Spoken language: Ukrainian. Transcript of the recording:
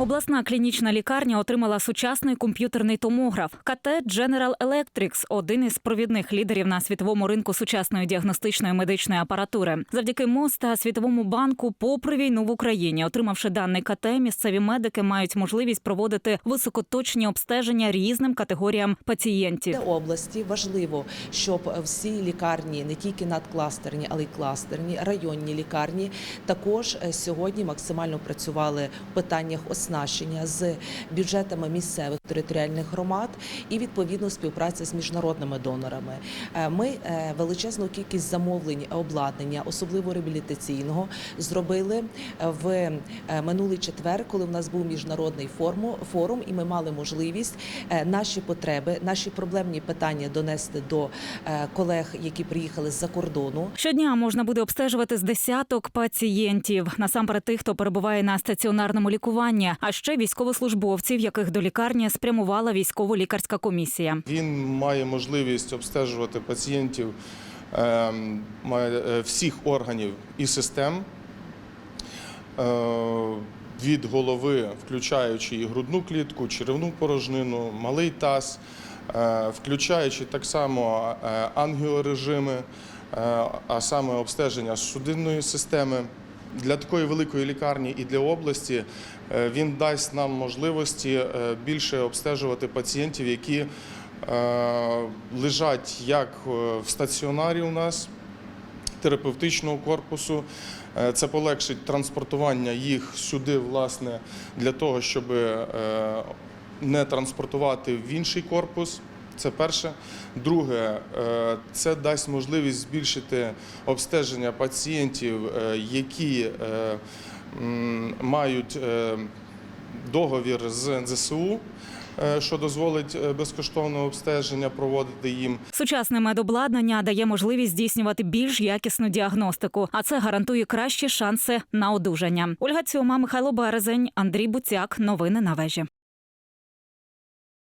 Обласна клінічна лікарня отримала сучасний комп'ютерний томограф. КТ General Electric – один із провідних лідерів на світовому ринку сучасної діагностичної медичної апаратури. Завдяки МОЗ та Світовому банку, попри війну в Україні, отримавши даний КТ, місцеві медики мають можливість проводити високоточні обстеження різним категоріям пацієнтів. Для області важливо, щоб всі лікарні, не тільки надкластерні, але й кластерні, районні лікарні, також е, сьогодні максимально працювали в питаннях оснащення з бюджетами місцевих територіальних громад і відповідно співпраця з міжнародними донорами. Е, Ми е, величезну кількість замовлень обладнання, особливо реабілітаційного, зробили в е, минулий четвер, коли в нас був міжнародний форум, і ми мали можливість наші потреби, наші проблемні питання донести до колег, які приїхали з-за кордону. Щодня можна буде обстежувати з десяток пацієнтів, насамперед тих, хто перебуває на стаціонарному лікуванні, а ще військовослужбовців, яких до лікарні спрямувала військово-лікарська комісія. Він має можливість обстежувати пацієнтів ем, е, всіх органів і систем е, від голови, включаючи і грудну клітку, черевну порожнину, малий таз, е, включаючи так само ангіорежими, а саме обстеження судинної системи. Для такої великої лікарні і для області е, він дасть нам можливості е, більше обстежувати пацієнтів, які е, лежать як в стаціонарі у нас терапевтичного корпусу. Це полегшить транспортування їх сюди, власне, для того, щоб не транспортувати в інший корпус. Це перше. Друге, е, це дасть можливість збільшити обстеження пацієнтів, е, які е, мають договір з НЗСУ, що дозволить безкоштовне обстеження проводити їм. Сучасне медобладнання дає можливість здійснювати більш якісну діагностику, а це гарантує кращі шанси на одужання. Ольга Цьома, Михайло Березень, Андрій Буцяк. Новини на вежі.